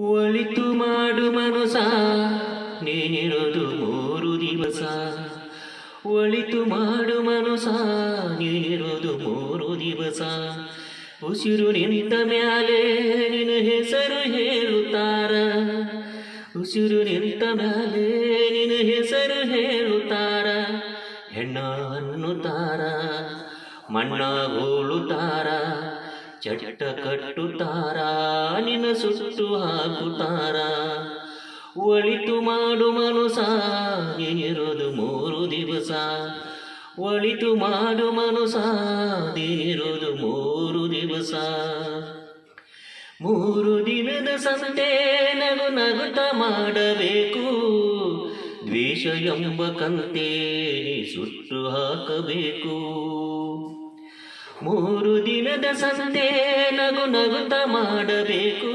ಒಳಿತು ಮಾಡು ಮನಸ, ನೀನಿರೋದು ಮೂರು ದಿವಸ. ಒಳಿತು ಮಾಡು ಮನಸ, ನೀನಿರೋದು ಮೂರು ದಿವಸ. ಉಸಿರು ನಿಂತ ಮ್ಯಾಲೆ ನಿನ್ನ ಹೆಸರು ಹೇಳುತ್ತಾರ. ಉಸಿರು ನಿಂತ ಮ್ಯಾಲೆ ನಿನ್ನ ಹೆಸರು ಹೇಳುತ್ತಾರ. ಹೆಣ್ಣ ಅನ್ನುತ್ತಾರ ಮಣ್ಣಾಗೋಳುತ್ತಾರ ಚಟ ಕಟ್ಟುತ್ತಾರ. ಸುಟ್ಟು ಹಾಕುತ್ತಾರ? ಒಳಿತು ಮಾಡು ಮನುಸ ನೀನಿರೋದು ಮೂರು ದಿವಸ. ಒಳಿತು ಮಾಡು ಮನುಸ ನೀನಿರೋದು ಮೂರು ದಿವಸ. ಮೂರು ದಿನದ ಸಂತೆ ನಗು ನಗುತ ಮಾಡಬೇಕು. ದ್ವೇಷ ಎಂಬ ಕಂತೆ ಸುಟ್ಟು ಹಾಕಬೇಕು. ಮೂರು ದಿನದ ಸಂತೆ ನಗು ನಗುತ್ತ ಮಾಡಬೇಕು.